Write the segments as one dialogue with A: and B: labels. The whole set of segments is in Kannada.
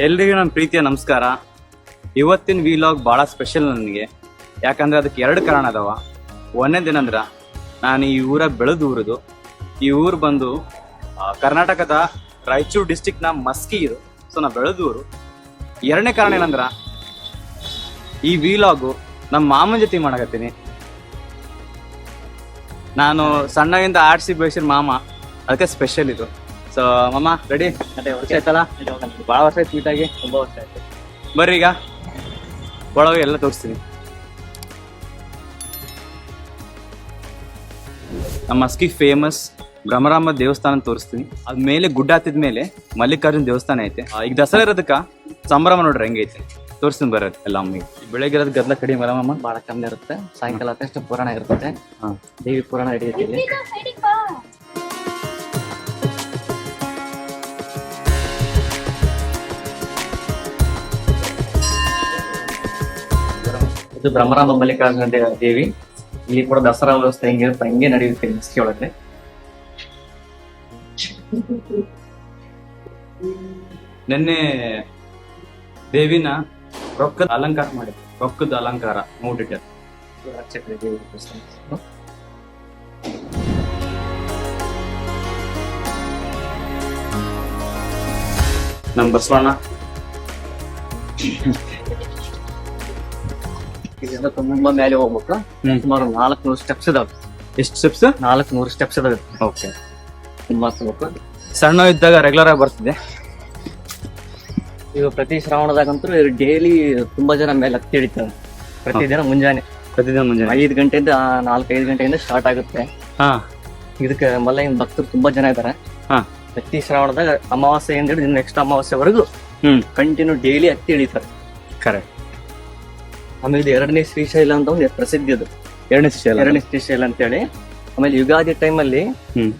A: ಎಲ್ರಿಗೂ ನನ್ನ ಪ್ರೀತಿಯ ನಮಸ್ಕಾರ. ಇವತ್ತಿನ ವೀಲಾಗ್ ಭಾಳ ಸ್ಪೆಷಲ್ ನನಗೆ. ಯಾಕಂದ್ರೆ ಅದಕ್ಕೆ ಎರಡು ಕಾರಣ ಅದಾವ. ಒಂದೇದೇನಂದ್ರ ನಾನು ಈ ಊರ ಬೆಳೆದು ಊರದು. ಈ ಊರು ಬಂದು ಕರ್ನಾಟಕದ ರಾಯಚೂರು ಡಿಸ್ಟಿಕ್ನ ಮಸ್ಕಿ ಇದು. ಸೊ ನಾ ಬೆಳೆದೂರು ಎರಡನೇ ಕಾರಣ ಏನಂದ್ರೆ, ಈ ವಿಲಾಗು ನಮ್ಮ ಮಾಮನ ಜೊತೆ ಮಾಡಕತ್ತೀನಿ. ನಾನು ಸಣ್ಣಗಿಂದ ಆಡಿಸಿ ಬೆಳೆಸಿದ ಮಾಮ, ಅದಕ್ಕೆ ಸ್ಪೆಷಲ್ ಇದು. ಸೊ ಮಮ್ಮ ರೆಡಿ ಅದೇ ವರ್ಷ ಆಯ್ತಲ್ಲ? ಭಾಳ ವರ್ಷ ಆಯ್ತು ಮೀಟಾಗಿ ತುಂಬ ವರ್ಷ ಆಯ್ತು. ಬರ್ರಿ ಈಗ. ಒಳಗೆ ಎಲ್ಲ ತೋರಿಸ್ತೀನಿ. ನಮ್ಮ ಮಸ್ಕಿ ಫೇಮಸ್ ಬ್ರಹ್ಮರಾಮ ದೇವಸ್ಥಾನ ತೋರಿಸ್ತೀನಿ. ಅದ್ಮೇಲೆ ಗುಡ್ಡ ಹತ್ತಿದ ಮೇಲೆ ಮಲ್ಲಿಕಾರ್ಜುನ ದೇವಸ್ಥಾನ ಐತೆ. ಆ, ಈಗ ದಸರಾ ಇರೋದಕ್ಕ ಸಂಭ್ರಮ ನೋಡ್ರಿ ಹೆಂಗೈತೆ ತೋರಿಸ್ತೀನಿ ಬರೋದು ಎಲ್ಲ ಅಮ್ಮಿಗೆ ಬೆಳಗ್ಗೆ ಇರೋದು ಗದ್ದಲ ಕಡಿಮೆ ಬರಮ್ಮ ಭಾಳ
B: ಬಹಳ ಕಮ್ಮಿ ಇರುತ್ತೆ. ಸಾಯಂಕಾಲ ಅಷ್ಟು ಪುರಾಣ ಇರುತ್ತೆ
A: ಹಾ.
B: ದೇವಿ ಪುರಾಣ ನಡೆಯುತ್ತೆ ಇದು ಬ್ರಹ್ಮರಾಮ ಮಲ್ಲಿಕಾರ್ಜುನ ದೇವಿ. ಇಲ್ಲಿ ಕೂಡ ದಸರಾ ವ್ಯವಸ್ಥೆ ಹೆಂಗಿರುತ್ತೆ ಹಂಗೆ ನಡೆಯುತ್ತೆ ಮಸ್ಕಿ ಒಳಗೆ.
A: ನಿನ್ನೆ ದೇವಿನ ರೊಕ್ಕದ ಅಲಂಕಾರ ಮಾಡಿದ್ರು. ರೊಕ್ಕದ ಅಲಂಕಾರ ನೋಡಿಟ್ಟ ನಮ್. ಬಸವಣ್ಣ.
B: ಇಲ್ಲಿಂದ ತುಂಬಾ ಮೇಲೆ ಹೋಗ್ಬೇಕು.
A: ಸುಮಾರು
B: ಸುಮಾರು ನಾಲ್ಕುನೂರು ಸ್ಟೆಪ್ಸ್ ಇದಾವೆ.
A: ಎಷ್ಟು ಸ್ಟೆಪ್ಸ್
B: ನಾಲ್ಕುನೂರು ಸ್ಟೆಪ್ಸ್ ಇದಾವೆ.
A: ಓಕೆ
B: ತುಂಬಾ ಹೋಗ್ಬೇಕು
A: ಸಣ್ಣ ಇದ್ದಾಗ ರೆಗ್ಯುಲರ್ ಆಗಿ ಬರ್ತಿದೆ.
B: ಈಗ ಪ್ರತಿ ಶ್ರಾವಣದಾಗಂತೂ ಡೈಲಿ ತುಂಬಾ ಜನ ಮೇಲೆ ಹತ್ತಿ ಹಿಡಿತಾರೆ. ಪ್ರತಿದಿನ ಮುಂಜಾನೆ.
A: ಪ್ರತಿದಿನ ಮುಂಜಾನೆ.
B: ಐದು ಗಂಟೆಯಿಂದ ನಾಲ್ಕೈದು ಗಂಟೆಯಿಂದ ಸ್ಟಾರ್ಟ್ ಆಗುತ್ತೆ.
A: ಹಾ.
B: ಇದಕ್ಕೆ ಮಲ್ಲಯ್ಯನ ಭಕ್ತರು ತುಂಬಾ ಜನ ಇದ್ದಾರೆ.
A: ಹಾ.
B: ಪ್ರತಿ ಶ್ರಾವಣದಾಗ ಅಮಾವಾಸ್ಯೆಯಿಂದ ಹಿಡಿದು ನೆಕ್ಸ್ಟ್ ಅಮಾವಾಸ್ಯೆವರೆಗೂ
A: ಹ್ಮ್.
B: ಕಂಟಿನ್ಯೂ ಡೈಲಿ ಹತ್ತಿ ಇಳಿತಾರೆ
A: ಕರೆಕ್ಟ್
B: ಆಮೇಲೆ ಇದು ಎರಡನೇ ಶ್ರೀಶೈಲ ಅಂತ ಒಂದು ಪ್ರಸಿದ್ಧಿ ಅದು.
A: ಎರಡನೇ ಶ್ರೀಶೈಲ
B: ಎರಡನೇ ಶ್ರೀಶೈಲ ಅಂತೇಳಿ. ಆಮೇಲೆ ಯುಗಾದಿ ಟೈಮಲ್ಲಿ
A: ಹ್ಮ್.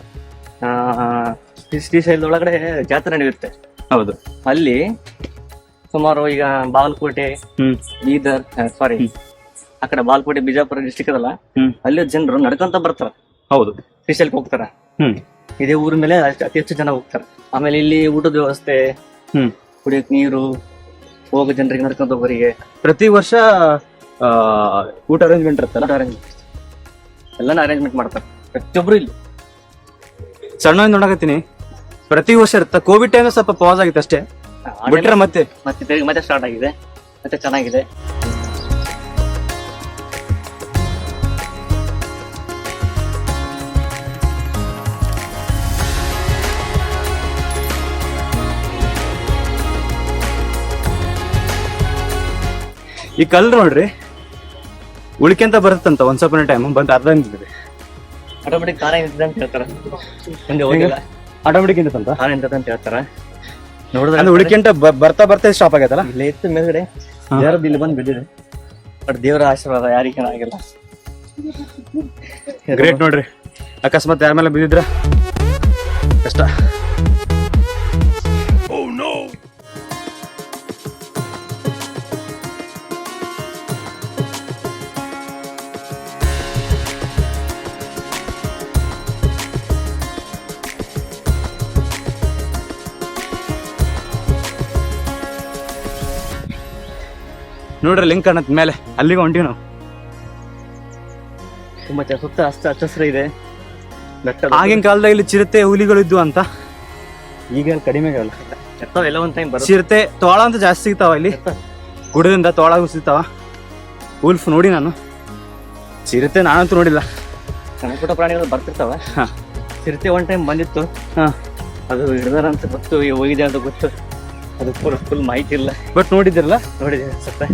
B: ಶ್ರೀಶೈಲದೊಳಗಡೆ ಜಾತ್ರೆ ನಡೆಯುತ್ತೆ.
A: ಹೌದು.
B: ಅಲ್ಲಿ ಸುಮಾರು ಈಗ ಬಾಲ್ಕೋಟೆ
A: ಹ್ಮ್.
B: ಬೀದರ್ ಸಾರಿ ಆ ಕಡೆ ಬಾಗಲಕೋಟೆ ಬಿಜಾಪುರ ಡಿಸ್ಟಿಕ್ ಅದಲ್ಲ
A: ಹ್ಮ್.
B: ಅಲ್ಲಿ ಜನರು ನಡ್ಕೊಂತ ಬರ್ತಾರ.
A: ಹೌದು.
B: ಶ್ರೀಶೈಲಕ್ಕೆ ಹೋಗ್ತಾರ.
A: ಹ್ಮ್.
B: ಇದೇ ಊರ ಮೇಲೆ ಅತಿ ಹೆಚ್ಚು ಜನ ಹೋಗ್ತಾರೆ. ಆಮೇಲೆ ಇಲ್ಲಿ ಊಟದ ವ್ಯವಸ್ಥೆ
A: ಹ್ಮ್.
B: ಕುಡಿಯಕ್ ನೀರು ಹೋಗೋ ಜನರಿಗೆ ನಡ್ಕೊಂತ ಹೋಗೋರಿಗೆ
A: ಪ್ರತಿ ವರ್ಷ ಆ, ಊಟ ಅರೇಂಜ್ಮೆಂಟ್ ಇರುತ್ತಲ್ಲ?
B: ಎಲ್ಲಾನು ಅರೇಂಜ್ಮೆಂಟ್ ಮಾಡ್ತಾರೆ. ಪ್ರತಿಯೊಬ್ರು ಇಲ್ಲಿ.
A: ಸಣ್ಣ ನೋಡಕತ್ತೀನಿ ಪ್ರತಿ ವರ್ಷ ಇರುತ್ತೆ. ಕೋವಿಡ್ ಟೈಮ್ ಸ್ವಲ್ಪ ಪಾಸ್ ಆಗಿತ್ತು ಅಷ್ಟೇ. ಬಿಟ್ರೆ ಮತ್ತೆ?
B: ಮತ್ತೆ ತಿರ್ಗಿ ಮತ್ತೆ ಸ್ಟಾರ್ಟ್ ಆಗಿದೆ. ಮತ್ತೆ ಚೆನ್ನಾಗಿದೆ.
A: ಈ ಕಲ್ಲು ನೋಡ್ರಿ. ಉಳಿಕೆಂತ ಬರುತ್ತಂತ ಒಂದ್ ಸ್ವಲ್ಪ ಟೈಮ್ ಬಂದ ಅರ್ಧ ನಿಂತಿದ್ರಿ
B: ಆಟೋಮೆಟಿಕ್ ಕಾರ ನಿಂತಿದೆ ಅಂತ ಹೇಳ್ತಾರ. ಮುಂದೆ ಹೋಗಿಲ್ಲ.
A: ಆಟೋಮೆಟಿಕ್ ನಿಂತಂತ
B: ನಿಂತದ ಅಂತ ಹೇಳ್ತಾರ. ನೋಡಿದ್ರೆ
A: ಅಂದ್ರೆ ಉಳಿಕೆಂತ ಬರ್ತಾ ಬರ್ತಾ ಸ್ಟಾಪ್ ಆಗೈತಲ್ಲ?
B: ಇಲ್ಲಿ ಇತ್ತು ಮೇಲ್ಗಡೆ. ಯಾರು ಇಲ್ಲಿ ಬಂದು ಬಿದ್ದಿದೆ. ಬಟ್ ದೇವರ ಆಶೀರ್ವಾದ ಯಾರಿಗೆ ಆಗಿಲ್ಲ.
A: ಗ್ರೇಟ್ ನೋಡ್ರಿ. ಅಕಸ್ಮಾತ್ ಯಾರ ಮೇಲೆ ಬಿದ್ದಿದ್ರ? ಕಷ್ಟ. ನೋಡ್ರಿ ಲಿಂಕ್ ಅನ್ನತ್ ಮೇಲೆ. ಅಲ್ಲಿಗೆ ಹೊಂಟಿವಿ ನಾವು.
B: ತುಂಬಾ ಚ- ಸುತ್ತ ಹಚ್ಚ ಹಚ್ಚಸ್ರ ಇದೆ. ಬೆಟ್ಟ
A: ಆಗಿನ ಕಾಲದಾಗ ಇಲ್ಲಿ ಚಿರತೆ ಹುಲಿಗಳು ಇದ್ವು ಅಂತ. ಈಗ ಕಡಿಮೆ ಆಗಲ್ಲ.
B: ಎತ್ತಾವ ಎಲ್ಲ ಒಂದ್ ಟೈಮ್ ಬರುತ್ತೆ.
A: ಚಿರತೆ ತೋಳ ಅಂತ ಜಾಸ್ತಿ ಸಿಗ್ತಾವ ಇಲ್ಲಿ. ಗುಡದಿಂದ ತೋಳ ಸಿಗ್ತಾವ. ಉಲ್ಫ್ ನೋಡಿ ನಾನು. ಚಿರತೆ ನಾನಂತೂ ನೋಡಿಲ್ಲ.
B: ಸಣ್ಣ ಪುಟ್ಟ ಪ್ರಾಣಿಗಳು ಬರ್ತಿರ್ತಾವ.
A: ಹಾ.
B: ಚಿರತೆ ಒನ್ ಟೈಮ್ ಬಂದಿತ್ತು.
A: ಹಾ.
B: ಅದು ಹಿಡ್ದಾರ ಅಂತ ಗೊತ್ತು ಹೋಗಿದೆ ಅಂತ ಗೊತ್ತು. ಅದು ಫುಲ್ ಫುಲ್ ಮಾಹಿತಿ ಇಲ್ಲ.
A: ಬಟ್ ನೋಡಿದಿರಲ್ಲ
B: ನೋಡಿದೆ ಅನ್ಸುತ್ತೆ.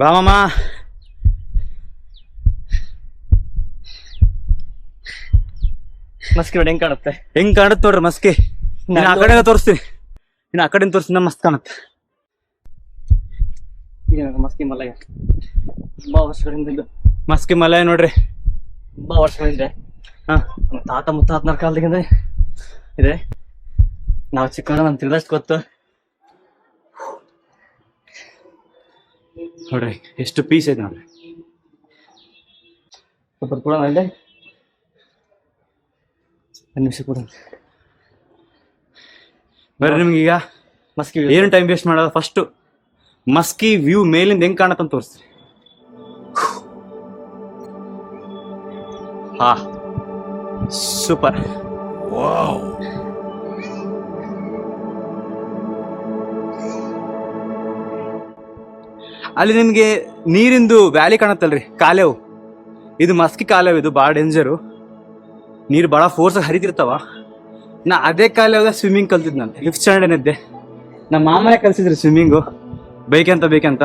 A: ಬಾ ಮಾಮ.
B: ಮಸ್ಕಿ ನೋಡಿ ಹೆಂಗ್ ಕಾಣುತ್ತೆ?
A: ಹೆಂಗ್ ಕಾಣುತ್ತೆ ನೋಡ್ರಿ ಮಸ್ಕಿ. ನಾನು ಆ ಕಡೆ ತೋರಿಸ್ತೀನಿ. ಇನ್ನು ಆ ಕಡೆ ತೋರಿಸ್ತೀನಿ ಮಸ್ತ್ ಕಾಣುತ್ತೆ.
B: ಮಸ್ಕಿ ಮಲಯ? ತುಂಬಾ ವರ್ಷಗಳಿಂದ ಇದು.
A: ಮಸ್ಕಿ ಮಲಯ ನೋಡ್ರಿ.
B: ತುಂಬಾ ವರ್ಷಗಳಿಂದ.
A: ಹಾ.
B: ನಮ್ಮ ತಾತ ಮುತ್ತಾತನ ಕಾಲದಿಂದ ಇದೆ. ನಾವು ಚಿಕ್ಕವರ ನಮ್ ತಿಳಿದಷ್ಟು ಗೊತ್ತು.
A: ನೋಡ್ರಿ ಎಷ್ಟು ಪೀಸ್ ಐತೆ ನೋಡ್ರಿ.
B: ಸ್ವಲ್ಪ ಕೂಡ ಒಂದು ನಿಮಿಷ ಕೊಡು
A: ಬರ್ರಿ ನಿಮ್ಗೆ ಈಗ.
B: ಮಸ್ಕಿ
A: ಏನು ಟೈಮ್ ವೇಸ್ಟ್ ಮಾಡೋದು? ಫಸ್ಟ್ ಮಸ್ಕಿ ವ್ಯೂ ಮೇಲಿಂದ ಹೆಂಗ್ ಕಾಣತ್ತಂತ ತೋರಿಸ್ರಿ. ಹಾ. ಸೂಪರ್. ಅಲ್ಲಿ ನಿಮ್ಗೆ ನೀರಿಂದು ವ್ಯಾಲಿ ಕಾಣತ್ತಲ್ರಿ ಕಾಲೇವು. ಇದು ಮಸ್ಕಿ ಕಾಲೇವು ಇದು ಭಾಳ ಡೇಂಜರು ನೀರು ಭಾಳ ಫೋರ್ಸ್ ಹರಿತಿರ್ತಾವ ನಾ ಅದೇ ಕಾಲ ಸ್ವಿಮ್ಮಿಂಗ್ ಕಲ್ತಿದ್ ನಾನು. ಫಿಫ್ತ್ ಸ್ಟ್ಯಾಂಡರ್ಡ್ ಇದ್ದೆ ನಮ್ಮ ಮಾಮನೆ ಕಲ್ಸಿದ್ರು ಸ್ವಿಮ್ಮಿಂಗು ಬೇಕಂತ ಬೇಕಂತ.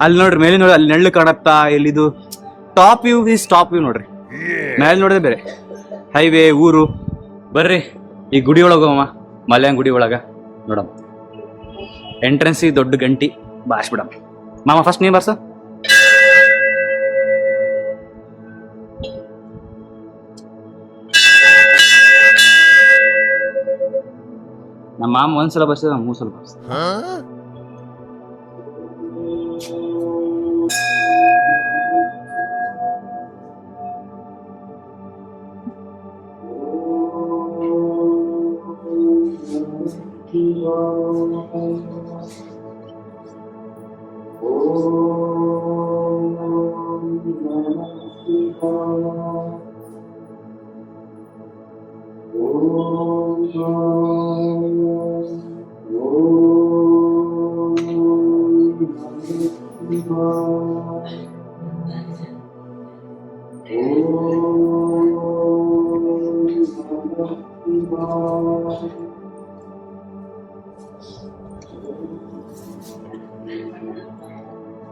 A: ಅಲ್ಲಿ ನೋಡ್ರಿ, ಮೇಲೆ ನೋಡಿ ಅಲ್ಲಿ ನೆಳ್ಳು ಕಾಣತ್ತಾ, ಎಲ್ಲಿದು? Top view is top view ನೋಡ್ರಿ. ಮೇಲೆ ನೋಡಿದೆ ಬೇರೆ. ಹೈವೇ ಊರು. ಬರ್ರಿ, ಈ ಗುಡಿ ಒಳಗೆ ಹೋಗಮ್ಮ. ಗುಡಿ ಒಳಗ. ನೋಡಮ್ಮ. ಎಂಟ್ರೆನ್ಸ್ ದೊಡ್ಡ ಗಂಟಿ. ಬಾಷ್ ಬಿಡಮ್ಮ ಮಾಮ ಫಸ್ಟ್ ನೀವು ಬರ್ಸ. ನಮ್ಮ ಮಾಮ ಒಂದ್ಸಲ ಬರ್ಸಿದ ಮೂರ್ ಸಲ ಬರ್ಸ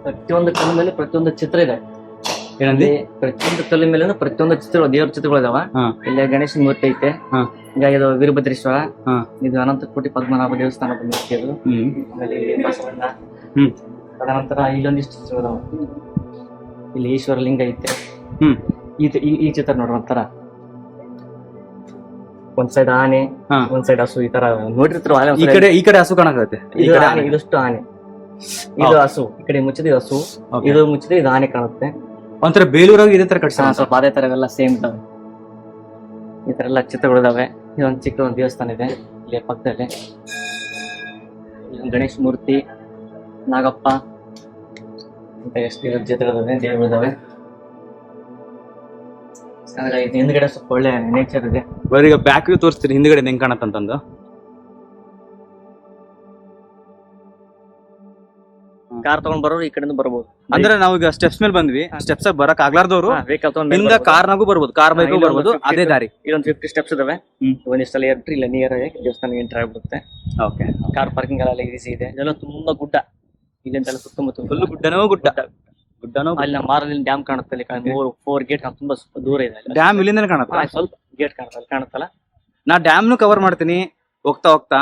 B: ಪ್ರತಿಯೊಂದು ತಲೆ ಮೇಲೆ ಪ್ರತಿಯೊಂದು ಚಿತ್ರ ಇದೆ.
A: ಏನಂದಿ?
B: ಪ್ರತಿಯೊಂದು ತಲೆ ಮೇಲೆ ಪ್ರತಿಯೊಂದು ಚಿತ್ರ ದೇವ್ರ ಚಿತ್ರಗಳು ಇದಾವ. ಇಲ್ಲಿ ಗಣೇಶ ಮೂರ್ತಿ ಐತೆ. ಈಗ ಇದು ವೀರಭದ್ರೇಶ್ವರ. ಇದು ಅನಂತಕೋಟಿ ಪದ್ಮನಾಭ ದೇವಸ್ಥಾನ ಮೂರ್ತಿ ಅದು. ಅದನಂತರ ಬಸವಣ್ಣ.
A: ಹ್ಮ್.
B: ತದನಂತರ ಇಲ್ಲೊಂದಿಷ್ಟು ಚಿತ್ರಗಳು ಇಲ್ಲಿ ಈಶ್ವರ ಲಿಂಗ ಐತೆ.
A: ಹ್ಮ್.
B: ಈ ಈ- ಈ ಚಿತ್ರ ನೋಡ್ರಿ ಒಂಥರ. ಒಂದ್ ಸೈಡ್ ಆನೆ
A: ಹಾ.
B: ಒಂದ್ ಸೈಡ್ ಹಸು ಈ ತರ ನೋಡಿರ್ತಾರ
A: ಈ ಕಡೆ ಈ ಕಡೆ ಹಸು ಕಾಣಕತ್ತೆ. ಈ
B: ಇದು
A: ಕಡೆ
B: ಆನೆ ಇದಷ್ಟು ಆನೆ. ಇದು ಹಸು ಈ ಕಡೆ ಮುಚ್ಚಿದ ಹಸು
A: Okay.
B: ಇದು ಮುಚ್ಚಿದ ಇದು ಆನೆ ಕಾಣುತ್ತೆ.
A: ಒಂಥರ ಬೇಲೂರಾಗ ಇದೇ ತರ
B: ಹಾ,
A: ಕಟ್ಸ
B: ಸ್ವಲ್ಪ ಅದೇ ತರ ಎಲ್ಲ ಸೇಮ್ ಇದಾವೆ. ಈ ತರ ಎಲ್ಲ ಚಿತ್ರಗಳಿದಾವೆ. ಇದೊಂದು ಚಿಕ್ಕ ಒಂದ್ ದೇವಸ್ಥಾನ ಇದೆ ಇಲ್ಲಿ ಪಕ್ಕದಲ್ಲಿ. ಇಲ್ಲೊಂದು ಗಣೇಶ ಮೂರ್ತಿ ನಾಗಪ್ಪ ಅಂತ ಎಷ್ಟು ಚಿತ್ರಗಳಿದಾವೆ ದೇವರು ಚೆನ್ನಾಗೈತೆ. ಹಿಂದ್ಗಡೆ ಸ್ವಲ್ಪ ಒಳ್ಳೆ ನೇಚರ್ ಇದೆ.
A: ಬರೀ ಈಗ ಬ್ಯಾಕ್ ವ್ಯೂ ತೋರಿಸ್ತೀರಿ ಹಿಂದ್ಗಡೆ ಹೆಂಗ್ ಕಾಣತ್ತಂತಂದು
B: ಕಾರ್ ತಗೊಂಡ್ ಬರೋರು ಈ ಕಡೆಯಿಂದ ಬರ್ಬೋದು.
A: ಅಂದ್ರೆ ನಾವು ಈಗ ಸ್ಟೆಪ್ಸ್ ಮೇಲೆ ಬಂದ್ವಿ. ಸ್ಟೆಪ್ಸ್ ಬರಕ್ ಆಗ್ಲಾರ್ದವ್ರು.
B: ವೆಹಿಕಲ್ ಕಾರ್
A: ಹಿಂದ ಕಾರ್ನಾಗೂ ಬರ್ಬೋದು. ಕಾರ್ ಬೈಕ್ ಬರ್ಬೋದು. ಅದೇ ದಾರಿ.
B: ಇಲ್ಲೊಂದು ಫಿಫ್ಟಿ ಸ್ಟೆಪ್ಸ್ ಇದಾವೆ. ಒಂದಿಷ್ಟಲ್ಲಿ ಎಂಟ್ರಿ ಇಲ್ಲ ನಿಯರ್ ದೇವಸ್ಥಾನ ಎಂಟರ್ ಆಗ್ಬಿಡುತ್ತೆ.
A: ಓಕೆ
B: ಕಾರ್ ಪಾರ್ಕಿಂಗ್ ಎಲ್ಲ ಈಸಿ ಇದೆ. ಇದೆಲ್ಲ ತುಂಬಾ ಗುಡ್ಡ. ಇಲ್ಲಿಂದ ಸುತ್ತಮುತ್ತ
A: ಫುಲ್ ಗುಡ್ಡನೋ ಗುಡ್ಡ. ಗುಡ್ಡನೋ
B: ಅಲ್ಲಿ ನಮ್ಮ ಡ್ಯಾಮ್ ಕಾಣುತ್ತೆ ಅಲ್ಲಿ ಕಾಣ್- ಮೂರು ಫೋರ್ ಗೇಟ್ ತುಂಬಾ ಸ್ವಲ್ಪ ದೂರ ಇದೆ ಅಲ್ಲಿ.
A: ಡ್ಯಾಮ್ ಇಲ್ಲಿಂದನೇ ಕಾಣುತ್ತೆ?
B: ಹಾ, ಸ್ವಲ್ಪ ಗೇಟ್ ಕಾಣುತ್ತಲ್ಲ ಕಾಣುತ್ತಲ್ಲ.
A: ನಾ ಡ್ಯಾಮ್ನು ಕವರ್ ಮಾಡ್ತೀನಿ. ಹೋಗ್ತಾ ಹೋಗ್ತಾ.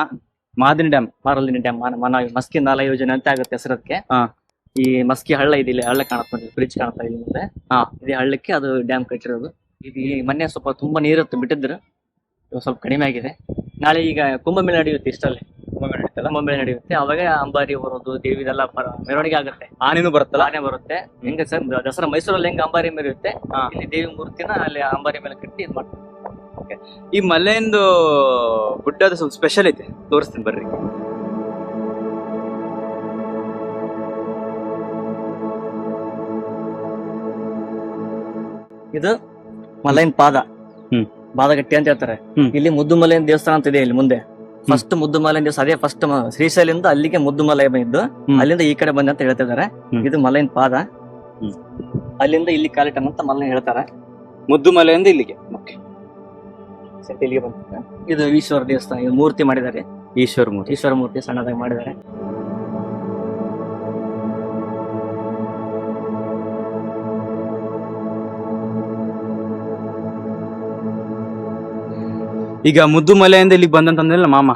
A: ಮಾದಿನ ಡ್ಯಾಮ್
B: ಮಾರಲ್ಲಿ ಡ್ಯಾಮ್ ಮನ ಮಸ್ಕಿ ನಾಲ ಯೋಜನೆ ಅಂತ ಆಗುತ್ತೆ ಹೆಸರಕ್ಕೆ.
A: ಹಾ.
B: ಈ ಮಸ್ಕಿ ಹಳ್ಳ ಇದೆ ಇಲ್ಲಿ ಹಳ್ಳ ಕಾಣುತ್ತೆ ನೋಡಿ ಬ್ರಿಡ್ಜ್ ಕಾಣುತ್ತಾ ಇಲ್ಲಿ ಮುಂದೆ.
A: ಹಾ.
B: ಇದೇ ಹಳ್ಳಕ್ಕೆ ಅದು ಡ್ಯಾಮ್ ಕಟ್ಟಿರೋದು. ಇದು ಈ ಮೊನ್ನೆ ಸ್ವಲ್ಪ ತುಂಬಾ ನೀರಿತ್ತು ಬಿಟ್ಟಿದ್ರು ಇವಾಗ ಸ್ವಲ್ಪ ಕಡಿಮೆ ಆಗಿದೆ. ನಾಳೆ ಈಗ ಕುಂಭಮೇಳ ನಡೆಯುತ್ತೆ ಇಷ್ಟಲ್ಲಿ. ಕುಂಭಮೇಳ ನಡೆಯುತ್ತೆ. ಅವಾಗ ಅಂಬಾರಿ ಬರೋದು ದೇವಿದೆಲ್ಲ ಬರ- ಮೆರವಣಿಗೆ ಆಗುತ್ತೆ.
A: ಆನೆನೂ ಬರುತ್ತಲ್ಲ?
B: ಆನೆ ಬರುತ್ತೆ. ಹೆಂಗ ಸರ್ ದಸರಾ ಮೈಸೂರಲ್ಲಿ ಹೆಂಗ ಅಂಬಾರಿ ಮೆರೆಯುತ್ತೆ. ಇಲ್ಲಿ ದೇವಿ ಮೂರ್ತಿನ ಅಲ್ಲಿ ಅಂಬಾರಿ ಮೇಲೆ ಕಟ್ಟಿ ಇದ್ ಮಾಡ್ತಾರೆ.
A: ಈ ಮಲೆಯಿಂದ ಗುಡ್ಡದ ಸ್ವಲ್ಪ ಸ್ಪೆಷಲ್ ಐತೆ. ತೋರಿಸ್ತೀನಿ ಬರ್ರಿ.
B: ಇದು ಮಲೈನ್ ಪಾದ.
A: ಹ್ಮ್.
B: ಪಾದಗಟ್ಟಿ ಅಂತ ಹೇಳ್ತಾರೆ. ಇಲ್ಲಿ ಮುದ್ದು ಮಲೈನ್ ದೇವಸ್ಥಾನ ಅಂತ ಇದೆ ಇಲ್ಲಿ ಮುಂದೆ. ಫಸ್ಟ್ ಮುದ್ದು ಮಲೆ ದೇವಸ್ಥಾನ ಅದೇ ಫಸ್ಟ್ ಶ್ರೀಶೈಲಿಂದ ಅಲ್ಲಿಗೆ ಮುದ್ದು ಮಲೈ ಬಂದಿದ್ದು ಅಲ್ಲಿಂದ ಈ ಕಡೆ ಬಂದ ಅಂತ ಹೇಳ್ತಿದ್ದಾರೆ.
A: ಹ್ಮ್.
B: ಇದು ಮಲೈನ್ ಪಾದ. ಅಲ್ಲಿಂದ ಇಲ್ಲಿ ಕಾಲಿಟನ್ ಅಂತ ಮಲೈನ್ ಹೇಳ್ತಾರೆ.
A: ಮುದ್ದು ಮಲೆಯಿಂದ ಇಲ್ಲಿಗೆ.
B: ಇಲ್ಲಿಗೆ ಬಂದ ಇದು ಈಶ್ವರ ದೇವಸ್ಥಾನ ಇದು ಮೂರ್ತಿ ಮಾಡಿದ್ದಾರೆ.
A: ಈಶ್ವರ ಮೂರ್ತಿ.
B: ಈಶ್ವರ ಮೂರ್ತಿ ಸಣ್ಣದಾಗಿ ಮಾಡಿದ್ದಾರೆ.
A: ಈಗ ಮುದ್ದು ಮಲೆಯಿಂದ ಇಲ್ಲಿಗೆ ಬಂದಂತಂದ್ರೆ ಮಾಮ.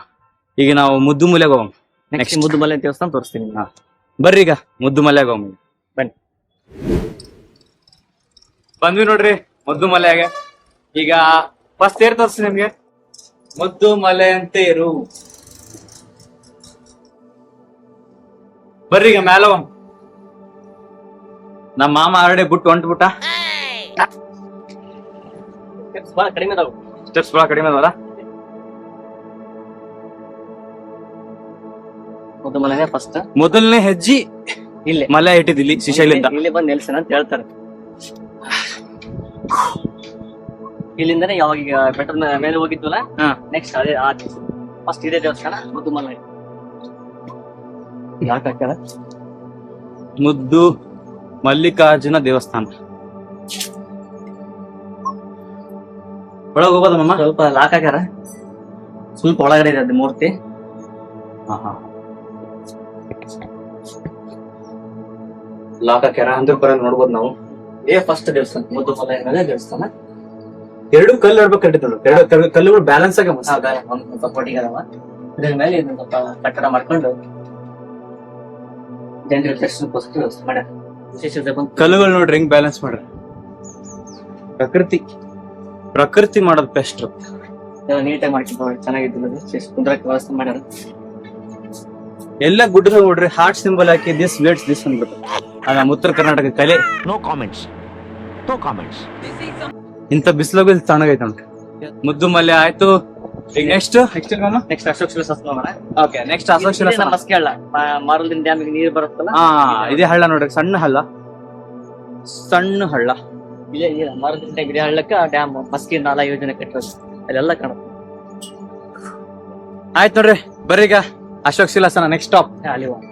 A: ಈಗ ನಾವು ಮುದ್ದು ಮಲೆಗೆ ಹೋಗೋಣ.
B: ನೆಕ್ಸ್ಟ್ ಮುದ್ದು ಮಲೆ ದೇವಸ್ಥಾನ ತೋರಿಸ್ತೀನಿ
A: ಹಾ. ಬರ್ರಿ ಈಗ ಮುದ್ದು ಮಲೆಗೆ ಈಗ.
B: ಬನ್ನಿ.
A: ಬಂದ್ವಿ ನೋಡ್ರಿ ಮುದ್ದು ಮಲೆಗೆ. ಈಗ ಫಸ್ಟ್ ಏರ್ ತೋರಿಸಿ ನಿಮ್ಗೆ. ಮುದ್ದು ಮಲೆ ಅಂತ ಇರು ಬರ್ರಿ ಈಗ ಮ್ಯಾಲ ಹೋಗೋಣ. ನಮ್ಮ ಮಾಮ ಆಲ್ರೆಡಿ ಬಿಟ್ಟು ಹೊಂಟ್ಬಿಟ್ಟ.
B: ಕಡಿಮೆ ಅದಾವು.
A: ಸ್ಟೆಪ್ಸ್ ಬಹಳ ಕಡಿಮೆ ಅದಾವಲ್ಲ
B: ಮೊದಲನೇ ಮನೆನೇ ಫಸ್ಟ್
A: ಮೊದಲನೇ ಹೆಜ್ಜಿ
B: ಇಲ್ಲೇ.
A: ಮಲೆ ಇಟ್ಟಿದ್ದಿಲ್ಲಿ ಶಿಶೈಲಿಂದ
B: ಇಲ್ಲಿ ಬಂದು ನಿಲ್ಸನ ಅಂತ ಹೇಳ್ತಾರೆ. ಇಲ್ಲಿಂದನೇ ಯಾವಾಗ ಈಗ ಬೆಟ್ಟದ ಮೇಲೆ ಹೋಗಿದ್ವಲ್ಲ?
A: ಹಾ.
B: ನೆಕ್ಸ್ಟ್ ಅದೇ ಆ ಫಸ್ಟ್ ಇದೇ ದೇವಸ್ಥಾನ ಮುದ್ದುಮಲ ಯಾಕೆ ಹಾಕ್ಯಾರ?
A: ಮುದ್ದು ಮಲ್ಲಿಕಾರ್ಜುನ ದೇವಸ್ಥಾನ. ಒಳಗೆ ಹೋಗೋದ ಮಮ್ಮ
B: ಸ್ವಲ್ಪ ಲಾಕ್ ಹಾಕ್ಯಾರ. ಸ್ವಲ್ಪ ಒಳಗಡೆ ಇದೆ ಅದು ಮೂರ್ತಿ.
A: ಲಾಕ್ ಹಾಕ್ಯಾರ? ಅಂದ್ರೆ ಬರ ನೋಡ್ಬೋದು ನಾವು.
B: ಏ ಫಸ್ಟ್ ದೇವಸ್ಥಾನ. ಮುದ್ದುಮಲ ಏನದೇ ದೇವಸ್ಥಾನ.
A: ಎರಡು ಕಲ್ಲು ಇಡ್ಬೇಕು ಕಟ್ಟಿದ್ರು ಎರಡು ಕಲ್ಲು- ಕಲ್ಲುಗಳು ಬ್ಯಾಲೆನ್ಸ್ ಆಗ
B: ಒಂದು ಸ್ವಲ್ಪ ಒಟ್ಟಿಗೆ ಅದಾವ. ಇದ್ರ ಮೇಲೆ ಇದನ್ನ ಸ್ವಲ್ಪ ಕಟ್ಟಡ ಮಾಡ್ಕೊಂಡು ಜನರ ದರ್ಶನಕ್ಕೋಸ್ಕರ ವ್ಯವಸ್ಥೆ ಮಾಡ್ಯಾರ. ವಿಶೇಷತೆ
A: ಕಲ್ಲುಗಳು ನೋಡ್ರಿ ಹೆಂಗ್ ಬ್ಯಾಲೆನ್ಸ್ ಮಾಡ್ರಿ. ಪ್ರಕೃತಿ. ಪ್ರಕೃತಿ ಮಾಡೋದ್ ಬೆಸ್ಟ್
B: ನೀಟಾಗಿ ಮಾಡ್ಕೊಂಡು ಚೆನ್ನಾಗಿದ್ದು ಕುಂದ್ರಕ್ಕೆ ವ್ಯವಸ್ಥೆ ಮಾಡ್ಯಾರ.
A: ಎಲ್ಲ ಗುಡ್ಡದ ನೋಡ್ರಿ ಹಾರ್ಟ್ ಸಿಂಬಲ್ ಹಾಕಿ ದಿಸ್ ವೇಟ್ಸ್ ದಿಸ್ ಅಂದ್ಬಿಟ್ಟು ಅದ ನಮ್ಮ ಉತ್ತರ ಕರ್ನಾಟಕ ಕಲೆ.
C: ನೋ ಕಾಮೆಂಟ್ಸ್ ನೋ ಕಾಮೆಂಟ್ಸ್
A: ಇಂಥ ಬಿಸಿಲಾಗು ಇಲ್ಲಿ ತಣ್ಣಗೈತೆ ನೋಡ್ರಿ. ಮುದ್ದು ಮಲ್ಲೆ ಆಯ್ತು. ಈಗ ನೆಕ್ಸ್ಟ್ ನೆಕ್ಸ್ಟ್
B: ನೆಕ್ಸ್ಟ್ ಅಶೋಕ್ ನೋಡೋಣ.
A: ಓಕೆ ನೆಕ್ಸ್ಟ್ ಅಶೋಕ್ ಶಿಲಾಸನ.
B: ಮಸ್ಕೆ ಹಳ್ಳ ಮಾರುಲಿನ ಡ್ಯಾಮಿಗೆ ನೀರು ಬರುತ್ತಲ್ಲ?
A: ಹಾ ಇದೇ ಹಳ್ಳ ನೋಡ್ರಿ ಸಣ್ಣ ಹಳ್ಳ. ಸಣ್ಣ ಹಳ್ಳ.
B: ಇಲ್ಲೇ ಇಲ್ಲ ಮರದಿಂದ ಡ್ಯಾಮ್ ಇದೇ ಹಳ್ಳಕ್ಕ ಡ್ಯಾಮ್ ಮಸ್ಕಿ ನಾಲ ಯೋಜನೆ ಕಟ್ಟಿರೋದು. ಅಲ್ಲೆಲ್ಲ ಕಾಣುತ್ತೆ
A: ಆಯ್ತು ನೋಡ್ರಿ ಬರ್ರಿ ಈಗ ಅಶೋಕ್ ಶಿಲಾಸನ ನೆಕ್ಸ್ಟ್ ಸ್ಟಾಪ್
B: ಅಲ್ಲಿ ಹೋಗೋಣ.